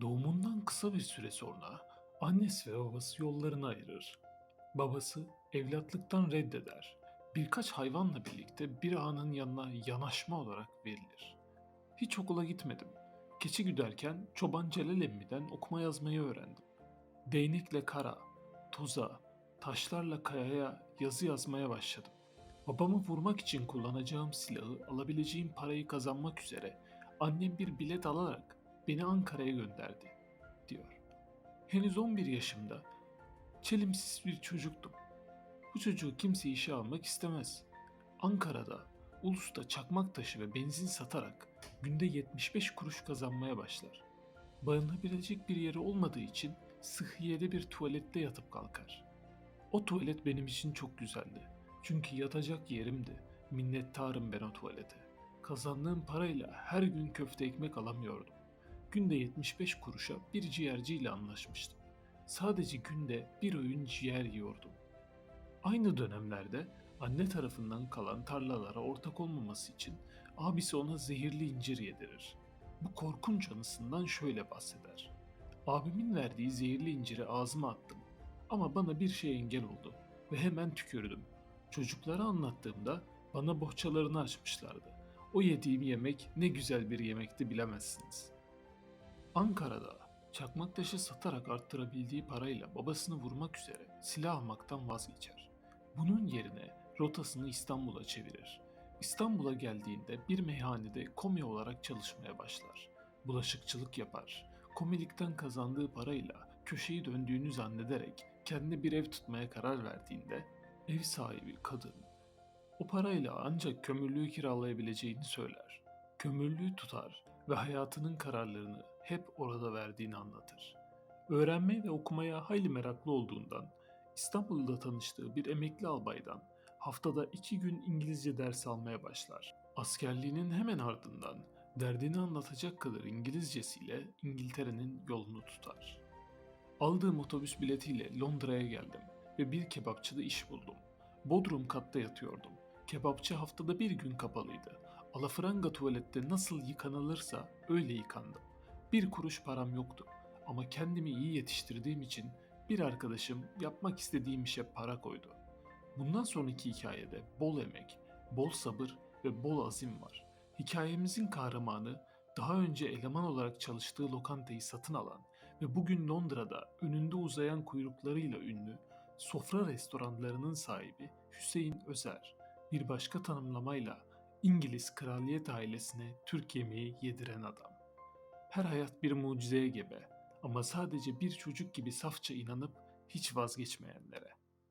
Doğumundan kısa bir süre sonra annesi ve babası yollarını ayırır. Babası evlatlıktan reddeder. Birkaç hayvanla birlikte bir ağanın yanına yanaşma olarak verilir. Hiç okula gitmedim. Keçi güderken çoban Celal emmiden okuma yazmayı öğrendim. Değnekle kara, tuza, taşlarla kayaya yazı yazmaya başladım. Babamı vurmak için kullanacağım silahı alabileceğim parayı kazanmak üzere annem bir bilet alarak beni Ankara'ya gönderdi, diyor. Henüz 11 yaşımda çelimsiz bir çocuktum. Bu çocuğu kimse işe almak istemez. Ankara'da, Ulus'ta çakmak taşı ve benzin satarak günde 75 kuruş kazanmaya başlar. Barınabilecek bir yeri olmadığı için sıhhiyede bir tuvalette yatıp kalkar. O tuvalet benim için çok güzeldi. Çünkü yatacak yerimdi. Minnettarım ben o tuvalete. Kazandığım parayla her gün köfte ekmek alamıyordum. Günde 75 kuruşa bir ciğerciyle anlaşmıştım. Sadece günde bir öğün ciğer yiyordum. Aynı dönemlerde anne tarafından kalan tarlalara ortak olmaması için abisi ona zehirli incir yedirir. Bu korkunç anısından şöyle bahseder. Abimin verdiği zehirli inciri ağzıma attım. Ama bana bir şey engel oldu ve hemen tükürdüm. Çocuklara anlattığımda bana bohçalarını açmışlardı. O yediğim yemek ne güzel bir yemekti bilemezsiniz. Ankara'da çakmak taşı satarak arttırabildiği parayla babasını vurmak üzere silah almaktan vazgeçer. Bunun yerine rotasını İstanbul'a çevirir. İstanbul'a geldiğinde bir meyhanede komi olarak çalışmaya başlar. Bulaşıkçılık yapar. Komilikten kazandığı parayla köşeyi döndüğünü zannederek kendine bir ev tutmaya karar verdiğinde ev sahibi kadın o parayla ancak kömürlüğü kiralayabileceğini söyler. Kömürlüğü tutar ve hayatının kararlarını hep orada verdiğini anlatır. Öğrenmeye ve okumaya hayli meraklı olduğundan İstanbul'da tanıştığı bir emekli albaydan haftada iki gün İngilizce ders almaya başlar. Askerliğinin hemen ardından derdini anlatacak kadar İngilizcesiyle İngiltere'nin yolunu tutar. Aldığım otobüs biletiyle Londra'ya geldim ve bir kebapçıda iş buldum. Bodrum katta yatıyordum. Kebapçı haftada bir gün kapalıydı. Alafranga tuvalette nasıl yıkanılırsa öyle yıkandım. Bir kuruş param yoktu ama kendimi iyi yetiştirdiğim için bir arkadaşım yapmak istediğim işe para koydu. Bundan sonraki hikayede bol emek, bol sabır ve bol azim var. Hikayemizin kahramanı daha önce eleman olarak çalıştığı lokantayı satın alan ve bugün Londra'da önünde uzayan kuyruklarıyla ünlü sofra restoranlarının sahibi Hüseyin Özer. Bir başka tanımlamayla İngiliz kraliyet ailesine Türk yemeği yediren adam. Her hayat bir mucizeye gebe ama sadece bir çocuk gibi safça inanıp hiç vazgeçmeyenlere.